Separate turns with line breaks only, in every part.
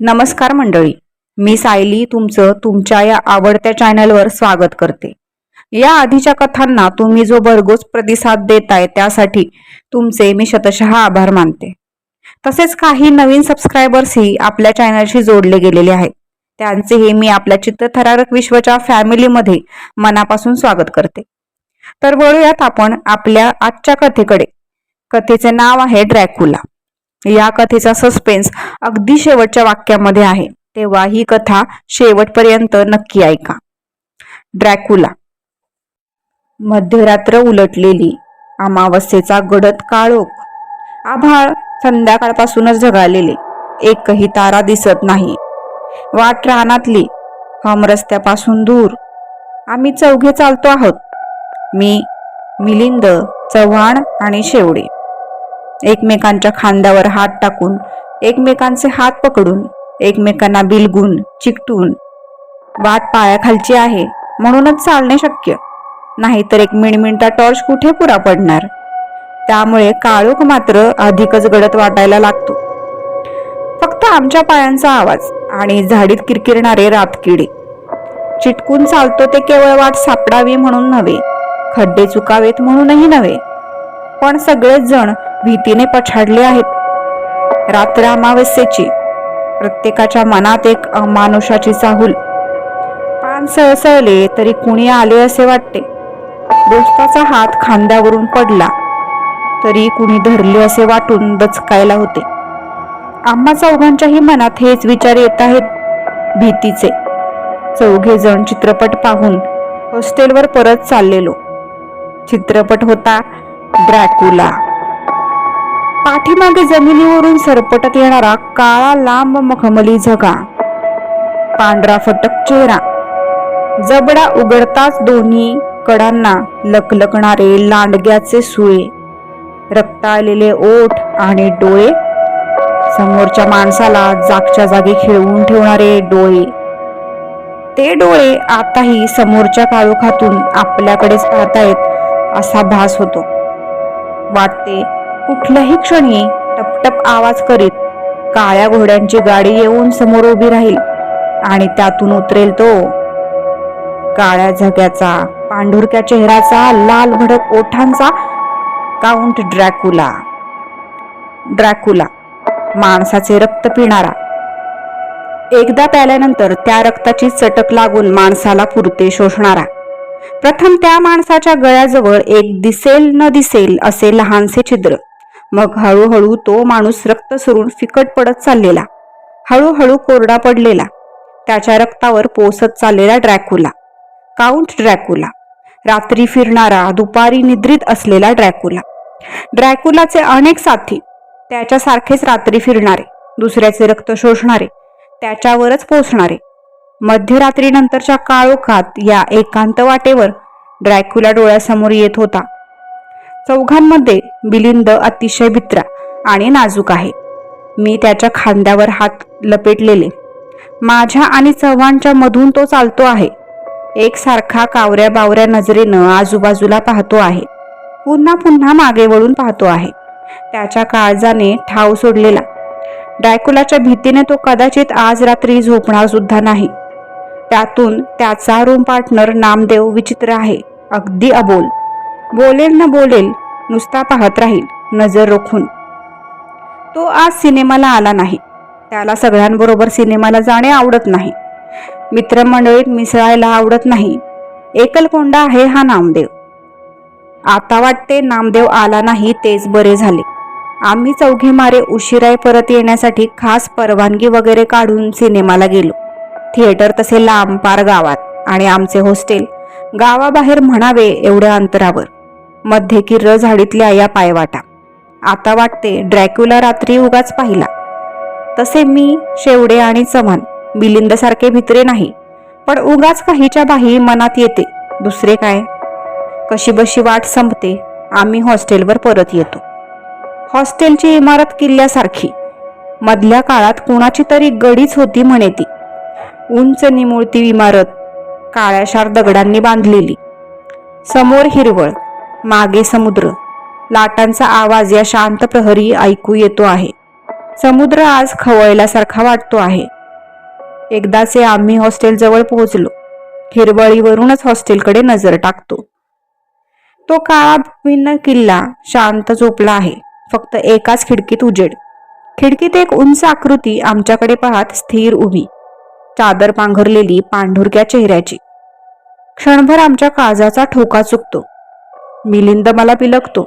नमस्कार मंडळी मी सायली तुमचं तुमच्या या आवडत्या चॅनलवर स्वागत करते. या आधीच्या कथांना तुम्ही जो भरघोस प्रतिसाद देताय त्यासाठी तुमचे मी शतशः आभार मानते. तसेच काही नवीन सबस्क्रायबर्सही आपल्या चॅनलशी जोडले गेलेले आहेत. त्यांचेही मी आपल्या चित्तथरारक विश्वच्या फॅमिलीमध्ये मनापासून स्वागत करते. तर वळूयात आपण आपल्या आजच्या कथेकडे. कथेचे नाव आहे ड्रॅकुला. या कथेचा सस्पेन्स अगदी शेवटच्या वाक्यामध्ये आहे. तेव्हा ही कथा शेवटपर्यंत नक्की ऐका. ड्रॅकुला. मध्यरात्र उलटलेली. अमावस्येचा गडद काळोख. आभाळ संध्याकाळपासूनच झगाळलेले एकही तारा दिसत नाही. वाट रानातली. हम रस्त्यापासून दूर. आम्ही चौघे चालतो आहोत. मी मिलिंद चव्हाण आणि शेवडे. एकमेकांच्या खांद्यावर हात टाकून एकमेकांचे हात पकडून एकमेकांना बिलगून चिकटून वाट पायाखालची आहे म्हणूनच चालणे शक्य. नाहीतर एक मिणमिणता टॉर्च कुठे पुरा पडणार? त्यामुळे काळोख मात्र अधिकच गडद वाटायला लागतो. फक्त आमच्या पायांचा आवाज आणि झाडीत किरकिरणारे रातकिडे. चिटकून चालतो ते केवळ वाट सापडावी म्हणून नव्हे खड्डे चुकावेत म्हणूनही नव्हे. पण सगळेच जण भीतीने पछाडले आहेत. रात्र अमावस्येची. प्रत्येकाच्या मनात एक अमानुषाची चाहूल पान सळसळले तरी कुणी आले असे वाटते. दोस्ताचा हात खांद्यावरून पडला. तरी कुणी धरले असे वाटून दचकायला होते. आम्हा चौघांच्याही मनात हेच विचार येत आहेत. भीतीचे. चौघे जण चित्रपट पाहून हॉस्टेलवर परत चाललेलो. चित्रपट होता ड्रॅकुला. पाठीमागे जमिनीवरून सरपटत येणारा काळा लांब मखमली झगा. पांढरा फटक चेहरा. जबडा उघडताच दोन्ही कडांना लकलकणारे लांडग्याचे सुळे. रक्ताळलेले आलेले ओठ आणि डोळे. समोरच्या माणसाला जागच्या जागी खिळवून ठेवणारे डोळे. ते डोळे आताही समोरच्या काळोखातून आपल्याकडेच पाहतायत असा भास होतो. वाटते कुठल्याही क्षणी टपटप आवाज करीत काळ्या घोड्यांची गाडी येऊन समोर उभी राहील आणि त्यातून उतरेल तो काळ्या झग्याचा पांढुरक्या चेहऱ्याचा लाल भडक ओठांचा काउंट ड्रॅकुला ड्रॅकुला माणसाचे रक्त पिणारा. एकदा प्याल्यानंतर त्या रक्ताची चटक लागून माणसाला पुरते शोषणारा. प्रथम त्या माणसाच्या गळ्याजवळ एक दिसेल न दिसेल असे लहानसे छिद्र मग हळूहळू तो माणूस रक्त सुरून फिकट पडत चाललेला. हळूहळू कोरडा पडलेला. त्याच्या रक्तावर पोसत चाललेला ड्रॅकुला. Count Dracula. रात्री फिरणारा दुपारी निद्रित असलेला ड्रॅकुला. ड्रॅकुलाचे अनेक साथी त्याच्यासारखेच रात्री फिरणारे दुसऱ्याचे रक्त शोषणारे त्याच्यावरच पोचणारे मध्यरात्रीनंतरच्या काळोखात या एकांत वाटेवर ड्रॅक्युला डोळ्यासमोर येत होता. चौघांमध्ये बिलिंद अतिशय भित्रा आणि नाजूक आहे. मी त्याच्या खांद्यावर हात लपेटलेले. माझ्या आणि चव्हाणच्या मधून तो चालतो आहे. एकसारखा कावऱ्या बावऱ्या नजरेनं आजूबाजूला पाहतो आहे. पुन्हा पुन्हा मागे वळून पाहतो आहे. त्याच्या काळजाने ठाव सोडलेला. डायकुलाच्या भीतीने तो कदाचित आज रात्री झोपणार सुद्धा नाही. त्यातून त्याचा रूम पार्टनर नामदेव विचित्र आहे. अगदी अबोल. बोलेल न बोलेल नुसता पाहत राहील नजर रोखून. तो आज सिनेमाला आला नाही. त्याला सगळ्यांबरोबर सिनेमाला जाणे आवडत नाही. मित्रमंडळीत मिसळायला आवडत नाही. एकलकोंडा आहे हा नामदेव. आता वाटते नामदेव आला नाही तेच बरे झाले. आम्ही चौघे मारे उशिराय परत येण्यासाठी खास परवानगी वगैरे काढून सिनेमाला गेलो. थिएटर तसे लांब पार गावात आणि आमचे हॉस्टेल गावाबाहेर म्हणावे एवढ्या अंतरावर. मध्ये किर्र झाडीतल्या या पायवाटा. आता वाटते ड्रॅक्युला रात्री उगाच पाहिला. तसे मी शेवडे आणि चव्हाण बिलिंदसारखे भित्रे नाही पण उगाच काहीच्या बाही मनात येते दुसरे काय? कशीबशी वाट संपते आम्ही हॉस्टेलवर परत येतो. हॉस्टेलची इमारत किल्ल्यासारखी मधल्या काळात कुणाची तरी गडीच होती म्हणे ती. उंच निमुळती इमारत काळ्याशार दगडांनी बांधलेली. समोर हिरवळ मागे समुद्र. लाटांचा आवाज या शांत प्रहरी ऐकू येतो आहे. समुद्र आज खवळल्यासारखा वाटतो आहे. एकदाचे आम्ही हॉस्टेलजवळ पोहोचलो. हिरवळीवरूनच हॉस्टेलकडे नजर टाकतो. तो काळा भिन्न किल्ला शांत झोपला आहे. फक्त एकाच खिडकीत उजेड. खिडकीत एक उंच आकृती आमच्याकडे पाहत स्थिर उभी. चादर पांघरलेली पांढुरक्या चेहऱ्याची. क्षणभर आमच्या काळजाचा ठोका चुकतो. मिलिंद मला पिलकतो.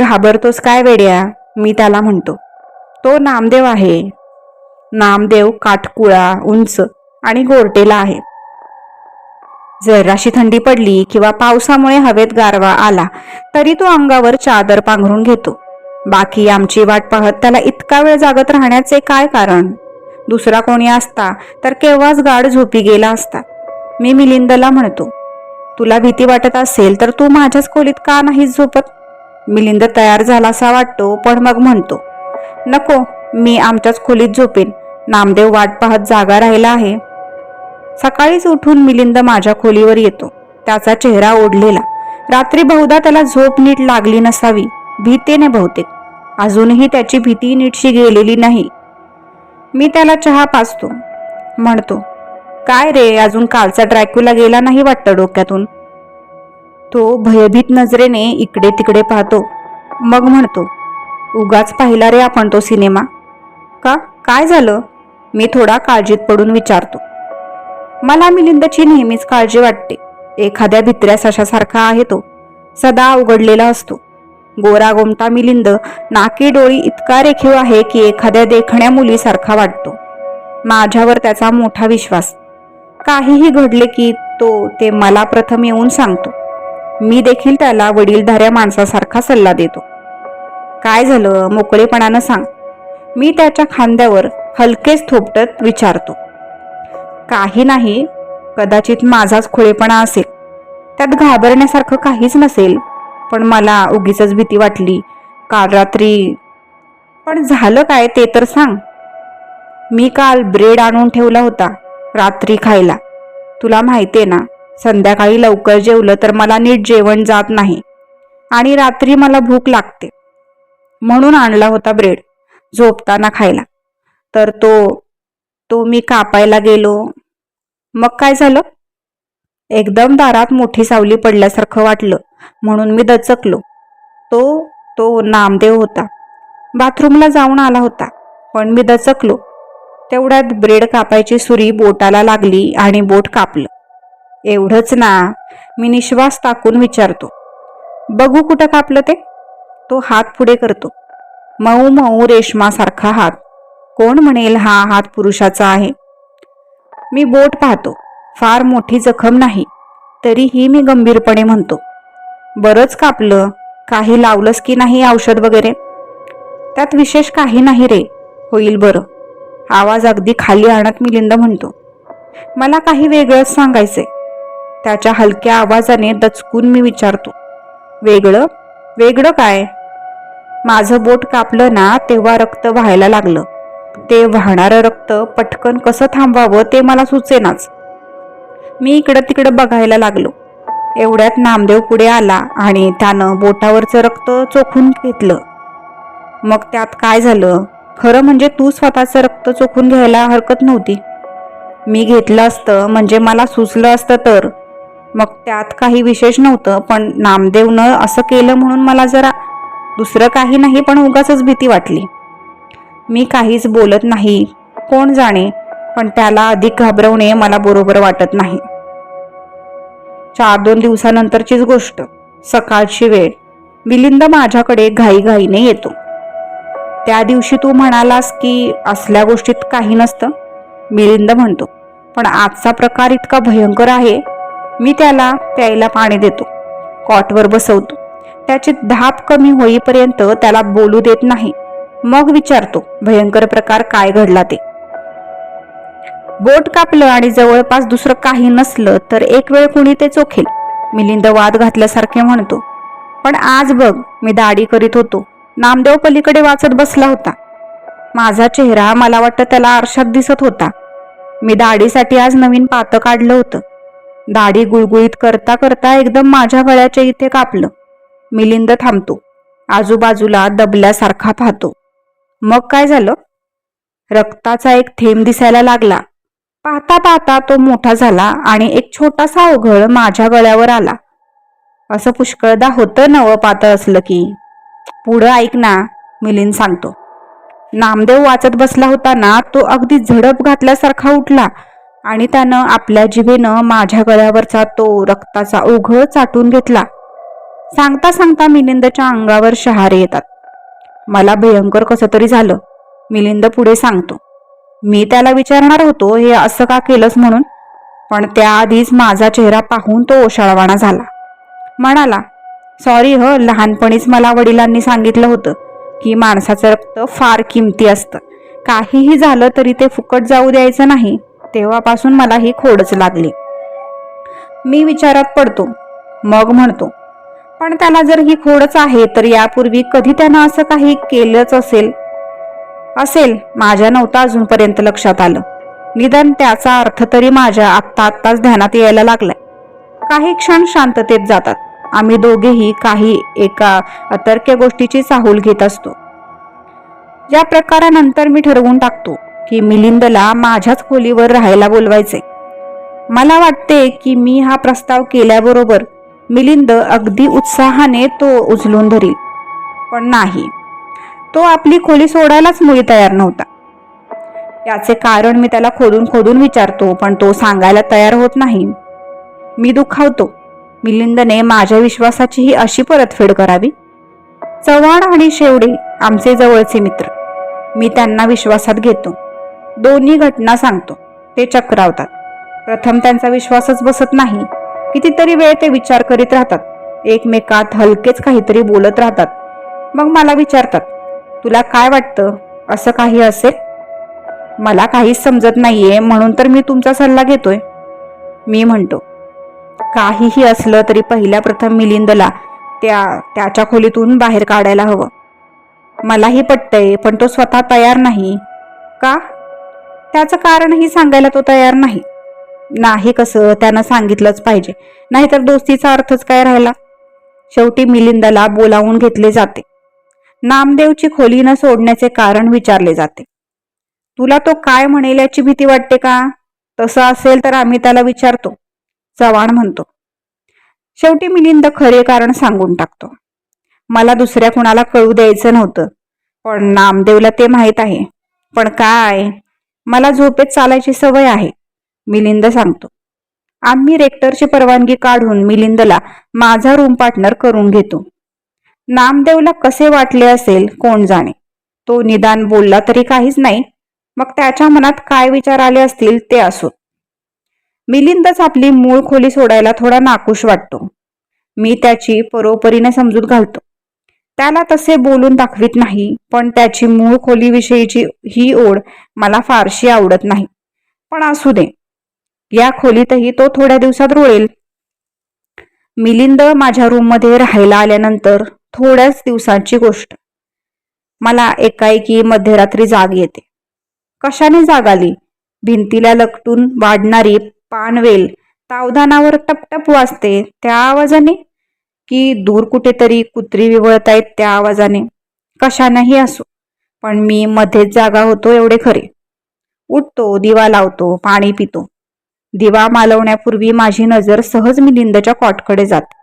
घाबरतोस काय वेड्या? मी त्याला म्हणतो. तो नामदेव आहे. नामदेव काटकुळा उंच आणि गोरटेला आहे. जराशी थंडी पडली किंवा पावसामुळे हवेत गारवा आला तरी तो अंगावर चादर पांघरून घेतो. बाकी आमची वाट पाहत त्याला इतका वेळ जागत राहण्याचे काय कारण? दुसरा कोणी असता तर केव्हाच गाढ झोपी गेला असता. मी मिलिंदला म्हणतो तुला भीती वाटत असेल तर तू माझ्याच खोलीत का नाही झोपत? मिलिंद तयार झाला असा वाटतो पण मग म्हणतो नको मी आमच्याच खोलीत झोपेन. नामदेव वाट पाहत जागा राहिला आहे. सकाळीच उठून मिलिंद माझ्या खोलीवर येतो. त्याचा चेहरा ओढलेला. रात्री बहुधा त्याला झोप नीट लागली नसावी भीतीने बहुतेक. अजूनही त्याची भीती नीटशी गेलेली नाही. मी त्याला चहा पाचतो म्हणतो काय रे अजून कालचा ड्रॅक्युला गेला नाही वाटतं डोक्यातून? तो भयभीत नजरेने इकडे तिकडे पाहतो. मग म्हणतो उगाच पाहिला रे आपण तो सिनेमा. का? काय झालं? मी थोडा काळजीत पडून विचारतो. मला मिलिंदची नेहमीच काळजी वाटते. एखाद्या भित्र्या सशासारखा आहे तो. सदा उघडलेला असतो. गोरा गोमटा मिलिंद नाकी डोळी इतका रेखीव आहे की एखाद्या देखण्या मुलीसारखा वाटतो. माझ्यावर त्याचा मोठा विश्वास काहीही घडले की तो ते मला प्रथम येऊन सांगतो. मी देखील त्याला वडीलधाऱ्या माणसासारखा सल्ला देतो. काय झालं? मोकळेपणानं सांग. मी त्याच्या खांद्यावर हलकेच थोपटत विचारतो. काही नाही कदाचित माझाच खुळेपणा असेल. त्यात घाबरण्यासारखं काहीच नसेल पण मला उगीच भीती वाटली. काल रात्री पण झालं काय ते तर सांग. मी काल ब्रेड आणून ठेवला होता. रात्री खायला. तुला माहितीये ना संध्याकाळी लवकर जेवलं तर मला नीट जेवण जात नाही आणि रात्री मला भूक लागते. म्हणून आणला होता ब्रेड झोपताना खायला. तर तो तो मी कापायला गेलो. मग काय झालं? एकदम दारात मोठी सावली पडल्यासारखं वाटलं म्हणून मी दचकलो. तो तो नामदेव होता. बाथरूमला जाऊन आला होता पण मी दचकलो. तेवढ्यात ब्रेड कापायची सुरी बोटाला लागली आणि बोट कापलं. एवढंच ना मी निश्वास टाकून विचारतो बघू कुठं कापलं ते? तो हात पुढे करतो. मऊ मऊ रेशमासारखा हात. कोण म्हणेल हा हात पुरुषाचा आहे? मी बोट पाहतो. फार मोठी जखम नाही तरीही मी गंभीरपणे म्हणतो बरंच कापलं. काही लावलंस की नाही औषध वगैरे? त्यात विशेष काही नाही रे. होईल बरं. आवाज अगदी खाली आणत मिलिंद म्हणतो मला काही वेगळंच सांगायचंय. त्याच्या हलक्या आवाजाने दचकून मी विचारतो वेगळं? वेगळं काय? माझं बोट कापलं ना तेव्हा रक्त व्हायला लागलं. ते वाहणारं रक्त पटकन कसं थांबवावं ते मला सुचेनाच. मी इकडं तिकडं बघायला लागलो. एवढ्यात नामदेव पुढे आला आणि त्यानं बोटावरचं रक्त चोखून घेतलं. मग त्यात काय झालं? खरं म्हणजे तू स्वतःचं रक्त चोखून घ्यायला हरकत नव्हती. मी घेतलं असतं म्हणजे मला सुचलं असतं तर. मग त्यात काही विशेष नव्हतं पण नामदेवनं असं केलं म्हणून मला जरा दुसरं काही नाही पण उगाच भीती वाटली. मी काहीच बोलत नाही कोण जाणे पण त्याला अधिक घाबरवणे मला बरोबर वाटत नाही. चार दोन दिवसानंतरचीच गोष्ट सकाळची वेळ. मिलिंद माझ्याकडे घाईघाईने येतो. त्या दिवशी तू म्हणालास की असल्या गोष्टीत काही नसतं. मिलिंद म्हणतो पण आजचा प्रकार इतका भयंकर आहे मी त्याला प्यायला पाणी देतो. कॉटवर बसवतो. त्याची धाप कमी होईपर्यंत त्याला बोलू देत नाही. मग विचारतो भयंकर प्रकार काय घडला ते? बोट कापलं आणि जवळपास दुसरं काही नसलं तर एक वेळ कुणी ते चोखेल. मिलिंद वाद घातल्यासारखे म्हणतो पण आज बघ मी दाढी करीत होतो. नामदेव पलीकडे वाचत बसला होता. माझा चेहरा मला वाटतं त्याला आरशात दिसत होता. मी दाढीसाठी आज नवीन पातं काढलं होतं. दाढी गुळगुळीत करता करता एकदम माझ्या गळ्याच्या इथे कापलं. मिलिंद थांबतो. आजूबाजूला दबल्यासारखा पाहतो. मग काय झालं? रक्ताचा एक थेंब दिसायला लागला. पाहता पाहता तो मोठा झाला आणि एक छोटासा ओघळ माझ्या गळ्यावर आला. असं पुष्कळदा होतं नवं पातळ असलं की. पुढं ऐक ना मिलिंद सांगतो. नामदेव वाचत बसला होता ना तो अगदी झडप घातल्यासारखा उठला आणि त्यानं आपल्या जिभेनं माझ्या गळ्यावरचा तो रक्ताचा ओघळ चाटून घेतला. सांगता सांगता मिलिंदच्या अंगावर शहारे येतात. मला भयंकर कसं तरी झालं. मिलिंद पुढे सांगतो. मी त्याला विचारणार होतो हे असं का केलंस म्हणून? पण त्याआधीच माझा चेहरा पाहून तो ओशाळवाणा झाला. म्हणाला सॉरी ह लहानपणीच मला वडिलांनी सांगितलं होतं की माणसाचं रक्त फार किमती असतं. काहीही झालं तरी ते फुकट जाऊ द्यायचं नाही तेव्हापासून मला ही खोडच लागली. मी विचारात पडतो मग म्हणतो पण त्याला जर ही खोडच आहे तर यापूर्वी कधी त्यानं असं काही केलंच असेल? असेल माझ्या नव्हतं अजूनपर्यंत लक्षात आलं. निदान त्याचा अर्थ तरी माझ्या आत्ता आत्ताच ध्यानात यायला लागलाय. काही क्षण शांततेत जातात. आम्ही दोघेही काही एका अतर्क्य गोष्टीची चाहूल घेत असतो. या प्रकारानंतर मी ठरवून टाकतो की मिलिंदला माझ्याच खोलीवर राहायला बोलवायचे. मला वाटते की मी हा प्रस्ताव केल्याबरोबर मिलिंद अगदी उत्साहाने तो उचलून धरील. पण नाही. तो आपली खोली सोडायलाच मुळी तयार नव्हता. याचे कारण मी त्याला खोदून खोदून विचारतो पण तो सांगायला तयार होत नाही. मी दुखावतो. मिलिंदने माझ्या विश्वासाची ही अशी परतफेड करावी? चव्हाण आणि शेवडे आमचे जवळचे मित्र. मी त्यांना विश्वासात घेतो. दोन्ही घटना सांगतो. ते चक्रावतात. प्रथम त्यांचा विश्वासच बसत नाही. कितीतरी वेळ ते विचार करीत राहतात. एकमेकात हलकेच काहीतरी बोलत राहतात. मग मला विचारतात तुला काय वाटतं? असं काही असेल? मला काहीच समजत नाहीये म्हणून तर मी तुमचा सल्ला घेतोय. मी म्हणतो काहीही असलं तरी पहिल्या प्रथम मिलिंदला त्या त्याच्या खोलीतून बाहेर काढायला हवं. मलाही पटतंय पण तो स्वतः तयार नाही. का? त्याचं कारणही सांगायला तो तयार नाही. नाही कसं त्यानं सांगितलंच पाहिजे. नाहीतर दोस्तीचा अर्थच काय राहिला? शेवटी मिलिंदाला बोलावून घेतले जाते. नामदेवची खोली न सोडण्याचे कारण विचारले जाते. तुला तो काय म्हणेल याची भीती वाटते का? तसं असेल तर आम्ही त्याला विचारतो. चव्हाण म्हणतो. शेवटी मिलिंद खरे कारण सांगून टाकतो. मला दुसऱ्या कुणाला कळू द्यायचं नव्हतं पण नामदेवला ते माहीत आहे. पण काय? मला झोपेत चालायची सवय आहे मिलिंद सांगतो. आम्ही रेक्टरची परवानगी काढून मिलिंदला माझा रूम पार्टनर करून घेतो. नामदेवला कसे वाटले असेल कोण जाणे? तो निदान बोलला तरी काहीच नाही. मग त्याच्या मनात काय विचार आले असतील ते असो. मिलिंदच आपली मूळ खोली सोडायला थोडा नाकुश वाटतो. मी त्याची परोपरीने समजूत घालतो. त्याला तसे बोलून दाखवित नाही पण त्याची मूळ खोलीविषयीची ही ओढ मला फारशी आवडत नाही. पण असू दे. या खोलीतही तो थोड्या दिवसात रुळेल. मिलिंद माझ्या रूममध्ये राहायला आल्यानंतर थोड्याच दिवसांची गोष्ट. मला एकाएकी मध्यरात्री जाग येते. कशाने जाग आली? भिंतीला लकटून वाढणारी पानवेल. तावधानावर टपटप वाजते त्या आवाजाने. की दूर कुठेतरी कुत्री विवळतायत त्या आवाजाने. कशानंही असो पण मी मध्येच जागा होतो एवढे खरे. उठतो दिवा लावतो पाणी पितो. दिवा मालवण्यापूर्वी माझी नजर सहज मिलिंदच्या कॉटकडे जाते.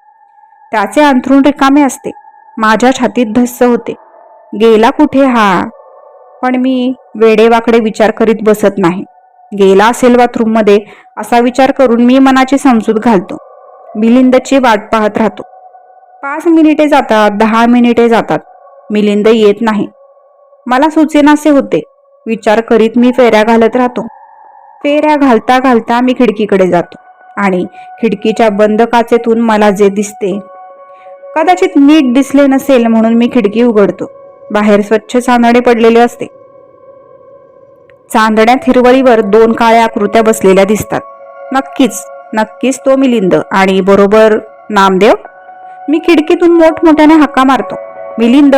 त्याचे अंथरूण रिकामे असते. माझ्या छातीत धस्स होते. गेला कुठे हा? पण मी वेडेवाकडे विचार करीत बसत नाही. गेला असेल बाथरूममध्ये असा विचार करून मी मनाची समजूत घालतो. मिलिंदची वाट पाहत राहतो. पाच मिनिटे जातात दहा मिनिटे जातात. मिलिंद येत नाही. मला सुचेनासे होते. विचार करीत मी फेऱ्या घालत राहतो. फेऱ्या घालता घालता मी खिडकीकडे जातो आणि खिडकीच्या बंद काचेतून मला जे दिसते कदाचित नीट दिसले नसेल म्हणून मी खिडकी उघडतो. बाहेर स्वच्छ चांदणे पडलेले असते. चांदण्यात हिरवळीवर दोन काळ्या आकृत्या बसलेल्या दिसतात. नक्कीच नक्कीच तो मिलिंद आणि बरोबर नामदेव. मी खिडकीतून मोठमोठ्याने हाका मारतो. मिलिंद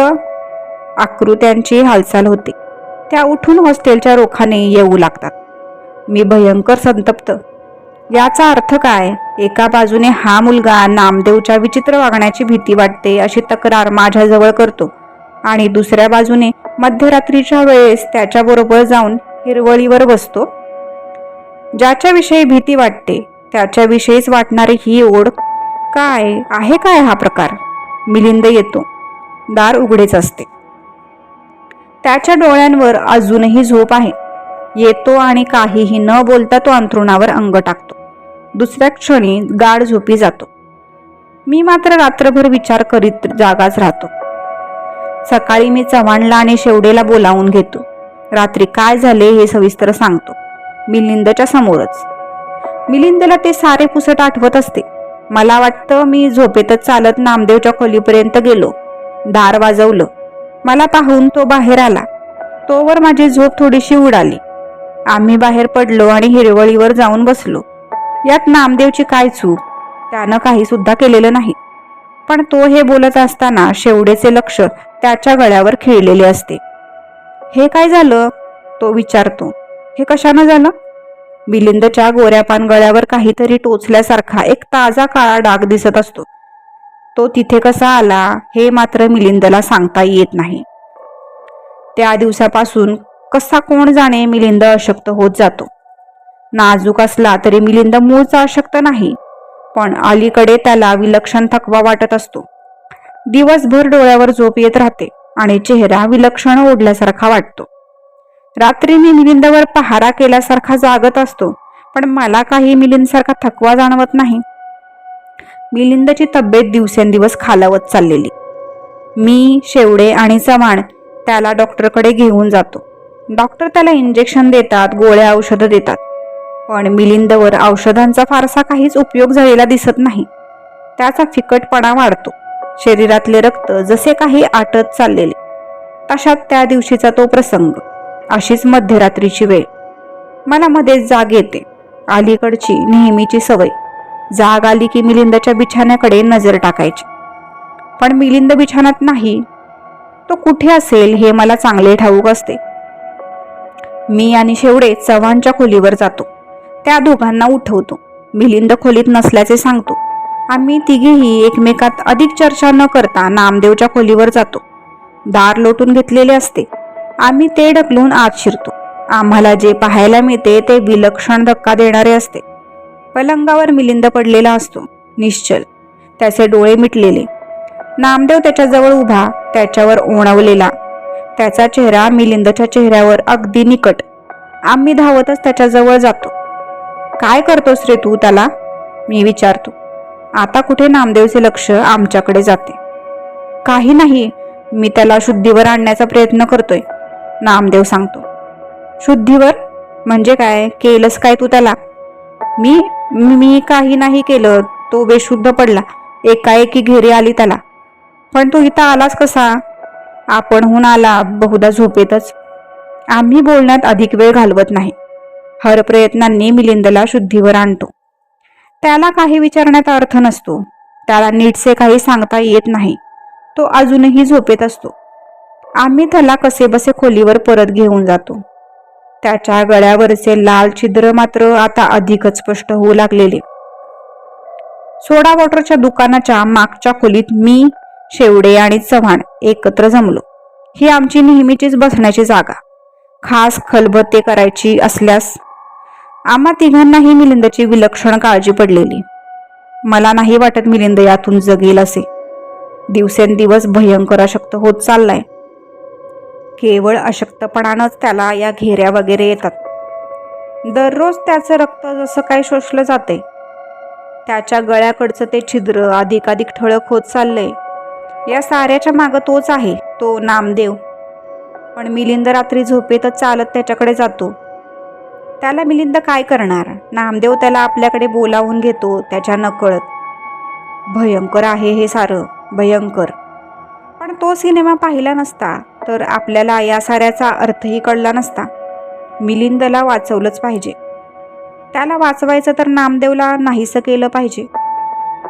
आकृत्यांची हालचाल होते. त्या उठून हॉस्टेलच्या रोखाने येऊ लागतात. मी भयंकर संतप्त. याचा अर्थ काय? एका बाजूने हा मुलगा नामदेवच्या विचित्र वागण्याची भीती वाटते अशी तक्रार माझ्याजवळ करतो आणि दुसऱ्या बाजूने मध्यरात्रीच्या वेळेस त्याच्याबरोबर जाऊन हिरवळीवर बसतो. ज्याच्याविषयी भीती वाटते त्याच्याविषयीच वाटणारी ही ओढ काय आहे काय हा प्रकार? मिलिंद येतो. दार उघडेच असते. त्याच्या डोळ्यांवर अजूनही झोप आहे. येतो आणि काहीही न बोलता तो अंथरुणावर अंग टाकतो. दुसऱ्या क्षणी गाढ झोपी जातो. मी मात्र रात्रभर विचार करीत जागाच राहतो. सकाळी मी चव्हाणला आणि शेवडेला बोलावून घेतो. रात्री काय झाले हे सविस्तर सांगतो. मिलिंदच्या समोरच. मिलिंदला ते सारे पुसट आठवत असते. मला वाटतं मी झोपेतच चालत नामदेवच्या खोलीपर्यंत गेलो. दार वाजवलं. मला पाहून तो बाहेर आला. तोवर माझी झोप थोडीशी उडाली. आम्ही बाहेर पडलो आणि हिरवळीवर जाऊन बसलो. यात नामदेवची काय चूक? त्यानं काही सुद्धा केलेलं नाही. पण तो हे बोलत असताना शेवडेचे लक्ष त्याच्या गळ्यावर खिळलेले असते. हे काय झालं? तो विचारतो. हे कशानं झालं? मिलिंदच्या गोऱ्यापान गळ्यावर काहीतरी टोचल्यासारखा एक ताजा काळा डाग दिसत असतो. तो तिथे कसा आला हे मात्र मिलिंदला सांगता येत नाही. त्या दिवसापासून कसा कोण जाणे मिलिंद अशक्त होत जातो. नाजूक असला तरी मिलिंद मूळचा अशक्त नाही पण अलीकडे त्याला विलक्षण थकवा वाटत असतो. दिवसभर डोळ्यावर झोप येत राहते. आणि चेहरा विलक्षण ओढल्यासारखा वाटतो. रात्री मी मिलिंदवर पहारा केल्यासारखा जागत असतो पण मला काही मिलिंदसारखा थकवा जाणवत नाही. मिलिंदची तब्येत दिवसेंदिवस खालावत चाललेली. मी शेवडे आणि चव्हाण त्याला डॉक्टरकडे घेऊन जातो. डॉक्टर त्याला इंजेक्शन देतात गोळ्या औषधं देतात. पण मिलिंदवर औषधांचा फारसा काहीच उपयोग झालेला दिसत नाही. त्याचा फिकटपणा वाढतो. शरीरातले रक्त जसे काही आटत चाललेले तशात त्या दिवशीचा तो प्रसंग. अशीच मध्यरात्रीची वेळ. मला मध्ये जाग येते. अलीकडची नेहमीची सवय. जाग आली की मिलिंदच्या बिछाण्याकडे नजर टाकायची. पण मिलिंद बिछाण्यात नाही. तो कुठे असेल हे मला चांगले ठाऊक असते. मी आणि शेवडे चव्हाणच्या खोलीवर जातो. त्या दोघांना उठवतो. मिलिंद खोलीत नसल्याचे सांगतो. आम्ही तिघेही एकमेकात अधिक चर्चा न करता नामदेवच्या खोलीवर जातो. दार लोटून घेतलेले असते. आम्ही ते ढकलून आत शिरतो. आम्हाला जे पाहायला मिळते ते विलक्षण धक्का देणारे असते. पलंगावर मिलिंद पडलेला असतो. निश्चल. त्याचे डोळे मिटलेले. नामदेव त्याच्याजवळ उभा त्याच्यावर ओणवलेला. त्याचा चेहरा मिलिंदच्या चेहऱ्यावर अगदी निकट. आम्ही धावतच त्याच्याजवळ जातो. काय करतोस रे तू त्याला? मी विचारतो. आता कुठे नामदेवचे लक्ष आमच्याकडे जाते. काही नाही मी त्याला शुद्धीवर आणण्याचा प्रयत्न करतोय नामदेव सांगतो. शुद्धीवर? म्हणजे काय? केलंस काय तू त्याला? मी मी काही नाही केलं तो बेशुद्ध पडला एकाएकी घेरी आली त्याला. पण तू इथं आलास कसा? आपणहून आला बहुधा झोपेतच. आम्ही बोलण्यात अधिक वेळ घालवत नाही. हर प्रयत्नांनी मिलिंदला शुद्धीवर आणतो. त्याला काही विचारण्याचा अर्थ नसतो. त्याला नीटसे काही सांगता येत नाही. तो अजूनही झोपेत असतो. आम्ही त्याला कसेबसे खोलीवर परत घेऊन जातो. त्याच्या गळ्यावरचे लाल छिद्र मात्र आता अधिकच स्पष्ट होऊ लागलेले. सोडा वॉटरच्या दुकानाच्या मागच्या खोलीत मी शेवडे आणि चव्हाण एकत्र जमलो. ही आमची नेहमीचीच बसण्याची जागा. खास खलबत्ते करायची असल्यास आम्हा तिघांनाही मिलिंदची विलक्षण काळजी पडलेली. मला नाही वाटत मिलिंद यातून जगेल असे. दिवसेंदिवस भयंकर अशक्त होत चाललाय. केवळ अशक्तपणानंच त्याला या घेऱ्या वगैरे येतात. दररोज त्याचं रक्त जसं काय शोषलं जाते त्याच्या गळ्याकडचं ते छिद्र अधिकाधिक ठळक होत चाललंय. या साऱ्याच्या मागं तोच आहे तो नामदेव. पण मिलिंद रात्री झोपेतच चालत त्याच्याकडे जातो. त्याला मिलिंद काय करणार? नामदेव त्याला आपल्याकडे बोलावून घेतो त्याच्या नकळत भयंकर आहे हे सारं भयंकर. पण तो सिनेमा पाहिला नसता तर आपल्याला या साऱ्याचा अर्थही कळला नसता. मिलिंदला वाचवलंच पाहिजे. त्याला वाचवायचं तर नामदेवला नाहीसं केलं पाहिजे.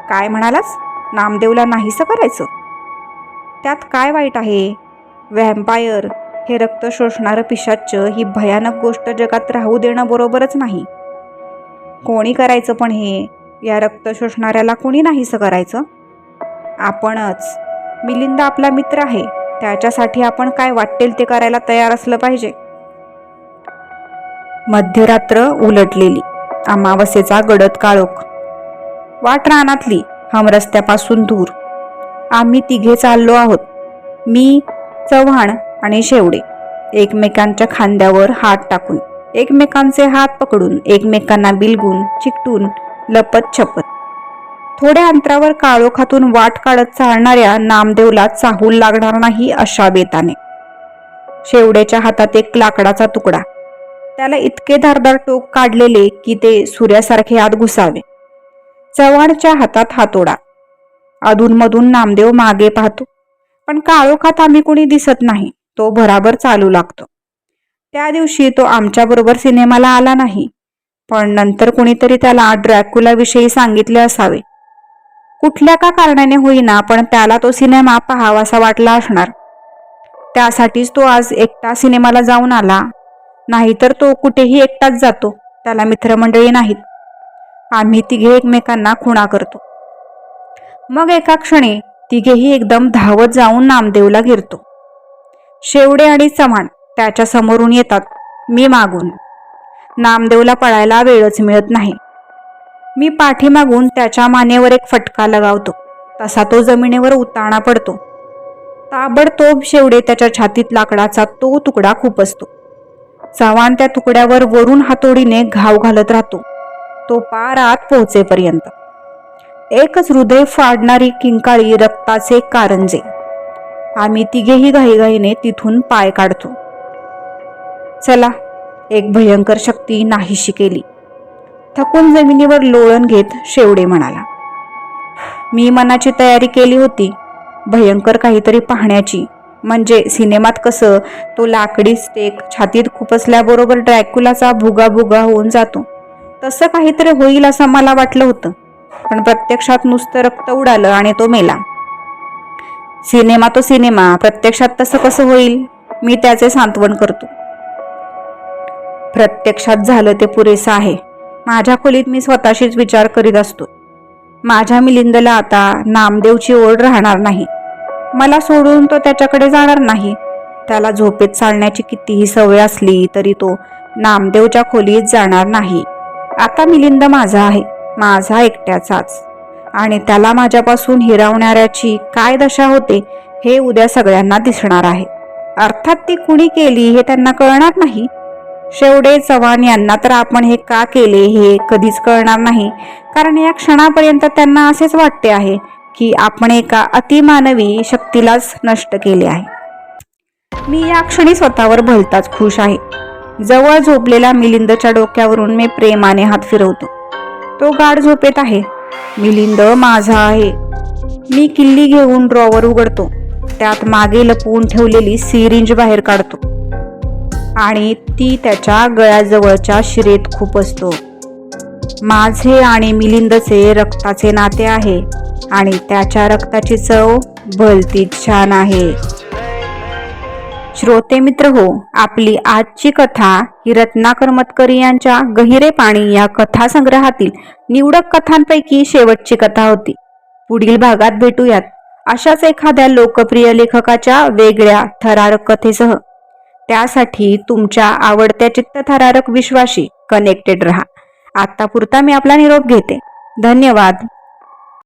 काय म्हणालास? नामदेवला नाहीसं करायचं? त्यात काय वाईट आहे? व्हॅम्पायर हे रक्त शोषणारं पिशाच्च ही भयानक गोष्ट जगात राहू देणं बरोबरच नाही. कोणी करायचं पण हे? या रक्त शोषणाऱ्याला कोणी नाहीसं करायचं? आपणच. मिलिंद आपला मित्र आहे. त्याच्यासाठी आपण काय वाटेल ते करायला तयार असलं पाहिजे. मध्यरात्र उलटलेली. अमावस्येचा गडद काळोख. वाट रानातली. हमरस्त्यापासून दूर. आम्ही तिघे चाललो आहोत. मी चव्हाण आणि शेवडे. एकमेकांच्या खांद्यावर हात टाकून. एकमेकांचे हात पकडून एकमेकांना बिलगून चिकटून लपत छपत. थोड्या अंतरावर काळोखातून वाट काढत चालणाऱ्या नामदेवला चाहूल लागणार नाही अशा बेताने. शेवड्याच्या हातात एक लाकडाचा तुकडा. त्याला इतके धारदार टोक काढलेले की ते सूर्यासारखे आत घुसावे. चव्हाणच्या हातात हातोडा अधूनमधून नामदेव मागे पाहतो. पण काळोखात आम्ही कोणी दिसत नाही. तो भराभर चालू लागतो. त्या दिवशी तो आमच्याबरोबर सिनेमाला आला नाही पण नंतर कुणीतरी त्याला ड्रॅकुलाविषयी सांगितले असावे. कुठल्या का कारणाने होईना पण त्याला तो सिनेमा पाहावासा वाटला असणार. त्यासाठीच तो आज एकटा सिनेमाला जाऊन आला. नाहीतर तो कुठेही एकटाच जातो त्याला मित्रमंडळी नाहीत. आम्ही तिघे एकमेकांना खुणा करतो. मग एका क्षणी तिघेही एकदम धावत जाऊन नामदेवला गिरतो शेवडे आणि चव्हाण त्याच्या समोरून येतात. मी मागून. नामदेवला पळायला वेळच मिळत नाही. मी पाठीमागून त्याच्या मानेवर एक फटका लगावतो. तसा तो जमिनीवर उताणा पडतो. ताबडतोब शेवडे त्याच्या छातीत लाकडाचा तो तुकडा खुपसतो. चव्हाण त्या तुकड्यावर वरून हातोडीने घाव घालत राहतो. तो पार आत पोहोचेपर्यंत. एकच हृदय फाडणारी किंकाळी रक्ताचे कारंजे. आम्ही तिघेही घाईघाईने तिथून पाय काढतो. चला एक भयंकर शक्ती नाहीशी केली. थकून जमिनीवर लोळण घेत शेवडे म्हणाला मी मनाची तयारी केली होती भयंकर काहीतरी पाहण्याची. म्हणजे सिनेमात कसं तो लाकडी स्टेक छातीत खुपसल्याबरोबर ड्रॅक्युलाचा भुगा भुगा होऊन जातो. तसं काहीतरी होईल असं मला वाटलं होतं. पण प्रत्यक्षात नुसतं रक्त उडालं आणि तो मेला. सिनेमा तो सिनेमा प्रत्यक्षात तसं कसं होईल? मी त्याचे सांत्वन करतो. प्रत्यक्षात झालं ते पुरेसं आहे. माझ्या खोलीत मी स्वतःशीच विचार करीत असतो. माझ्या मिलिंदला आता नामदेवची ओढ राहणार नाही. मला सोडून तो त्याच्याकडे जाणार नाही. त्याला झोपेत चालण्याची कितीही सवय असली तरी तो नामदेवच्या खोलीत जाणार नाही. आता मिलिंद माझा आहे. माझा एकट्याचाच. आणि त्याला माझ्यापासून हिरावणाऱ्याची काय दशा होते हे उद्या सगळ्यांना दिसणार आहे. अर्थात ती कुणी केली हे त्यांना कळणार नाही. शेवडे चव्हाण यांना तर आपण हे का केले हे कधीच कळणार नाही. कारण या क्षणापर्यंत त्यांना असेच वाटते आहे की आपण एका अतिमानवी शक्तीलाच नष्ट केले आहे. मी या क्षणी स्वतःवर भलताच खुश आहे. जवळ झोपलेल्या मिलिंदच्या डोक्यावरून मी प्रेमाने हात फिरवतो. तो गाढ झोपेत आहे. मिलिंद माझा आहे. मी किल्ली घेऊन ड्रॉवर उघडतो. त्यात मागे लपवून ठेवलेली सिरिंज बाहेर काढतो. आणि ती त्याच्या गळ्याजवळच्या शिरेत खूप असतो. माझे आणि मिलिंदचे रक्ताचे नाते आहे आणि त्याच्या रक्ताची चव भलतीच छान आहे. श्रोते मित्र हो आपली आजची कथा ही रत्नाकर मतकरी यांच्या गहिरे पाणी या कथा संग्रहातील निवडक कथांपैकी शेवटची कथा होती. पुढील भागात भेटूयात अशाच एखाद्या लोकप्रिय लेखकाच्या वेगळ्या थरारक कथेसह त्यासाठी तुमच्या आवडत्या चित्तथरारक विश्वाशी कनेक्टेड रहा. आत्तापुरता पुरता मी आपला निरोप घेते. धन्यवाद.